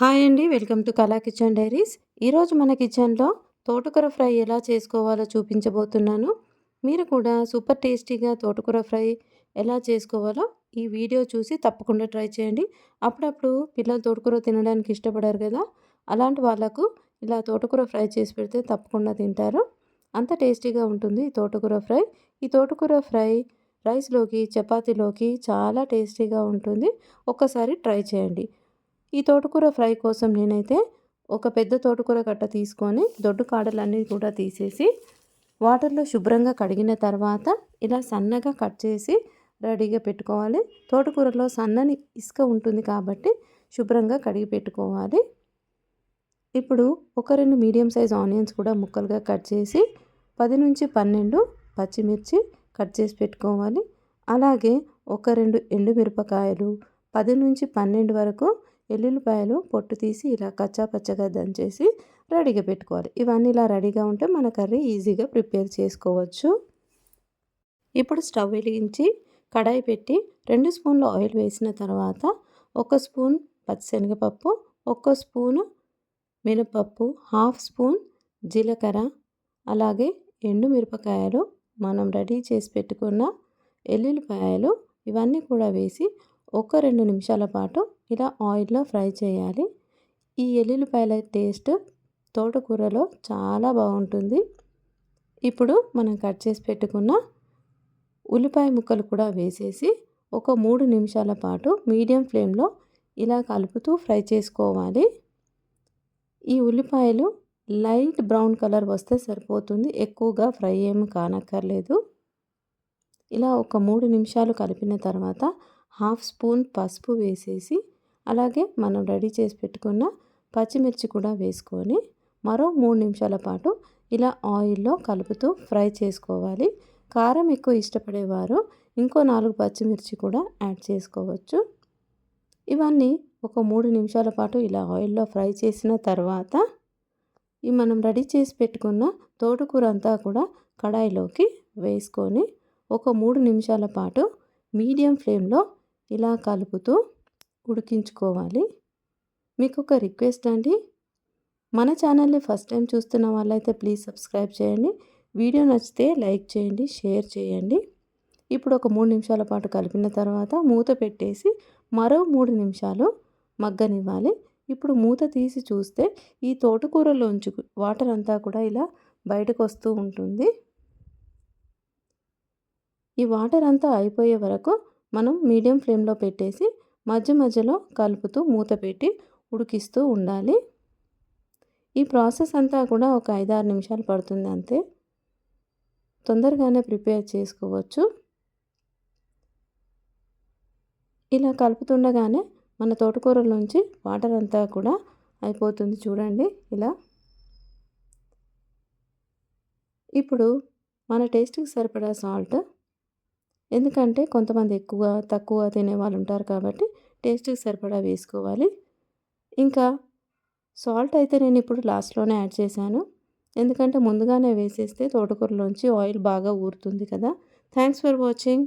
Hi అండి welcome to Kala kitchen diaries. ఈరోజు మన కిచెన్లో తోటకూర ఫ్రై ఎలా చేసుకోవాలో చూపించబోతున్నాను. మీరు కూడా సూపర్ టేస్టీగా తోటకూర ఫ్రై ఎలా చేసుకోవాలో ఈ వీడియో చూసి తప్పకుండా ట్రై చేయండి. అప్పుడప్పుడు పిల్లలు తోటకూర తినడానికి ఇష్టపడారు కదా అలాంటి వాళ్ళకు ఇలా తోటకూర ఫ్రై చేసి పెడితే తప్పకుండా తింటారు. అంత టేస్టీగా ఉంటుంది ఈ తోటకూర ఫ్రై. ఈ తోటకూర ఫ్రై రైస్లోకి చపాతీలోకి చాలా టేస్టీగా ఉంటుంది. ఒక్కసారి ట్రై చేయండి. ఈ తోటకూర ఫ్రై కోసం నేనైతే ఒక పెద్ద తోటకూర కట్ట తీసుకొని దొడ్డు కాడలన్నీ కూడా తీసేసి వాటర్లో శుభ్రంగా కడిగిన తర్వాత ఇలా సన్నగా కట్ చేసి రెడీగా పెట్టుకోవాలి. తోటకూరలో సన్నని ఇసుక ఉంటుంది కాబట్టి శుభ్రంగా కడిగి పెట్టుకోవాలి. ఇప్పుడు ఒక రెండు మీడియం సైజ్ ఆనియన్స్ కూడా ముక్కలుగా కట్ చేసి పది నుంచి పన్నెండు పచ్చిమిర్చి కట్ చేసి పెట్టుకోవాలి. అలాగే ఒక రెండు ఎండుమిరపకాయలు పది నుంచి పన్నెండు వరకు ఎల్లుల్లిపాయలు పొట్టు తీసి ఇలా కచ్చా పచ్చగా దంచేసి రెడీగా పెట్టుకోవాలి. ఇవన్నీ ఇలా రెడీగా ఉంటే మన కర్రీ ఈజీగా ప్రిపేర్ చేసుకోవచ్చు. ఇప్పుడు స్టవ్ వెలిగించి కడాయి పెట్టి రెండు స్పూన్లు ఆయిల్ వేసిన తర్వాత ఒక స్పూన్ పచ్చిశనగపప్పు ఒక స్పూను మినపప్పు హాఫ్ స్పూన్ జీలకర్ర అలాగే ఎండు మిరపకాయలు మనం రెడీ చేసి పెట్టుకున్న ఎల్లుల్లిపాయలు ఇవన్నీ కూడా వేసి ఒక రెండు నిమిషాల పాటు ఇలా ఆయిల్లో ఫ్రై చేయాలి. ఈ ఎల్లుల్లిపాయల టేస్ట్ తోటకూరలో చాలా బాగుంటుంది. ఇప్పుడు మనం కట్ చేసి పెట్టుకున్న ఉల్లిపాయ ముక్కలు కూడా వేసేసి ఒక మూడు నిమిషాల పాటు మీడియం ఫ్లేమ్లో ఇలా కలుపుతూ ఫ్రై చేసుకోవాలి. ఈ ఉల్లిపాయలు లైట్ బ్రౌన్ కలర్ వస్తే సరిపోతుంది. ఎక్కువగా ఫ్రై ఏమి కానక్కర్లేదు. ఇలా ఒక మూడు నిమిషాలు కలిపిన తర్వాత హాఫ్ స్పూన్ పసుపు వేసేసి అలాగే మనం రెడీ చేసి పెట్టుకున్న పచ్చిమిర్చి కూడా వేసుకొని మరో మూడు నిమిషాల పాటు ఇలా ఆయిల్లో కలుపుతూ ఫ్రై చేసుకోవాలి. కారం ఎక్కువ ఇష్టపడేవారు ఇంకో నాలుగు పచ్చిమిర్చి కూడా యాడ్ చేసుకోవచ్చు. ఇవన్నీ ఒక మూడు నిమిషాల పాటు ఇలా ఆయిల్లో ఫ్రై చేసిన తర్వాత ఈ మనం రెడీ చేసి పెట్టుకున్న తోటకూర అంతా కూడా కడాయిలోకి వేసుకొని ఒక మూడు నిమిషాల పాటు మీడియం ఫ్లేమ్లో ఇలా కలుపుతూ ఉడికించుకోవాలి. మీకు ఒక రిక్వెస్ట్ అండి. మన ఛానల్ని ఫస్ట్ టైం చూస్తున్న వాళ్ళైతే ప్లీజ్ సబ్స్క్రైబ్ చేయండి. వీడియో నచ్చితే లైక్ చేయండి షేర్ చేయండి. ఇప్పుడు ఒక మూడు నిమిషాల పాటు కలిపిన తర్వాత మూత పెట్టేసి మరో మూడు నిమిషాలు మగ్గనివ్వాలి. ఇప్పుడు మూత తీసి చూస్తే ఈ తోటకూరలోంచి వాటర్ అంతా కూడా ఇలా బయటకు వస్తూ ఉంటుంది. ఈ వాటర్ అంతా అయిపోయే వరకు మనం మీడియం ఫ్లేమ్లో పెట్టేసి మధ్య మధ్యలో కలుపుతూ మూత పెట్టి ఉడికిస్తూ ఉండాలి. ఈ ప్రాసెస్ అంతా కూడా ఒక ఐదారు నిమిషాలు పడుతుంది అంతే. తొందరగానే ప్రిపేర్ చేసుకోవచ్చు. ఇలా కలుపుతుండగానే మన తోటకూరలోంచి వాటర్ అంతా కూడా అయిపోతుంది చూడండి ఇలా. ఇప్పుడు మన టేస్ట్కి సరిపడా సాల్ట్ ఎందుకంటే కొంతమంది ఎక్కువ తక్కువ తినే వాళ్ళు ఉంటారు కాబట్టి టేస్ట్కి సరిపడా వేసుకోవాలి. ఇంకా సాల్ట్ అయితే నేను ఇప్పుడు లాస్ట్లోనే యాడ్ చేశాను. ఎందుకంటే ముందుగానే వేసేస్తే తోటకూరలోంచి ఆయిల్ బాగా ఊరుతుంది కదా. Thanks for watching.